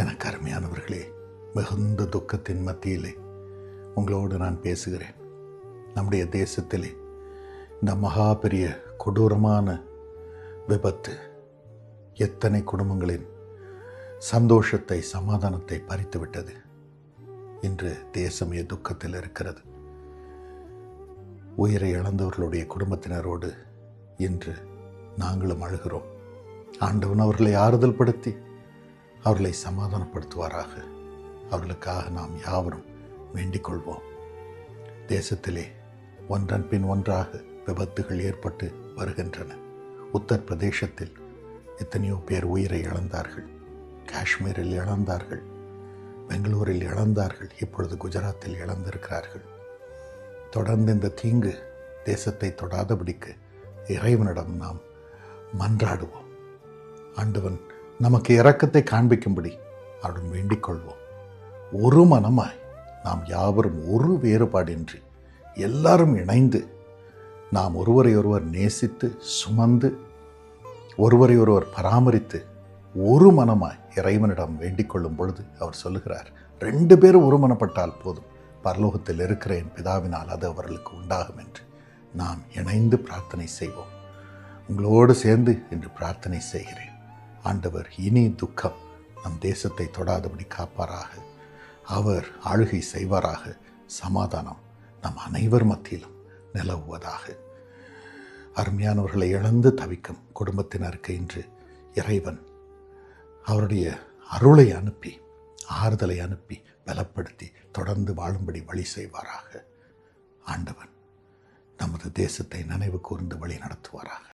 எனக்கு அருமையானவர்களே மிகுந்த துக்கத்தின் மத்தியிலே உங்களோடு நான் பேசுகிறேன். நம்முடைய தேசத்திலே இந்த மகா பெரிய கொடூரமான விபத்து எத்தனை குடும்பங்களின் சந்தோஷத்தை சமாதானத்தை பறித்து விட்டது இன்று தேசமே துக்கத்தில் இருக்கிறது. உயிரை இழந்தவர்களுடைய குடும்பத்தினரோடு இன்று நாங்களும் அழுகிறோம். ஆண்டவன் அவர்களை ஆறுதல் படுத்தி அவர்களை சமாதானப்படுத்துவாராக. அவர்களுக்காக நாம் யாவரும் வேண்டிக் கொள்வோம் தேசத்திலே ஒன்றன் பின் ஒன்றாக விபத்துகள் ஏற்பட்டு வருகின்றன. உத்தரப்பிரதேசத்தில் எத்தனையோ பேர் உயிரை இழந்தார்கள். காஷ்மீரில் இழந்தார்கள். பெங்களூரில் இழந்தார்கள். இப்பொழுது குஜராத்தில் இழந்திருக்கிறார்கள். தொடர்ந்து இந்த தீங்கு தேசத்தை தொடாதபடிக்கு இறைவனிடம் நாம் மன்றாடுவோம். ஆண்டவன் நமக்கு இரக்கத்தை காண்பிக்கும்படி அவருடன் வேண்டிக் கொள்வோம். ஒரு மனமாய் நாம் யாவரும் ஒரு வேறுபாடின்றி எல்லாரும் இணைந்து நாம் ஒருவரை ஒருவர் நேசித்து சுமந்து ஒருவரை ஒருவர் பராமரித்து ஒரு மனமாய் இறைவனிடம் வேண்டிக் கொள்ளும் பொழுது அவர் சொல்லுகிறார் ரெண்டு பேரும் ஒருமனப்பட்டால் போதும். பரலோகத்தில் இருக்கிற என் பிதாவினால் அது அவர்களுக்கு உண்டாகும் என்று நாம் இணைந்து பிரார்த்தனை செய்வோம். உங்களோடு சேர்ந்து இன்று பிரார்த்தனை செய்கிறேன். ஆண்டவர் இனி துக்கம் நம் தேசத்தை தொடாதபடி காப்பாராக. அவர் ஆளுகை செய்வாராக. சமாதானம் நம் அனைவர் மத்தியிலும் நிலவுவதாக. அருமையானவர்களை இழந்து தவிக்கும் குடும்பத்தினருக்கு இன்று இறைவன் அவருடைய அருளை அனுப்பி ஆறுதலை அனுப்பி பலப்படுத்தி தொடர்ந்து வாழும்படி வழி செய்வாராக. ஆண்டவன் நமது தேசத்தை நினைவு கூர்ந்து வழி நடத்துவாராக.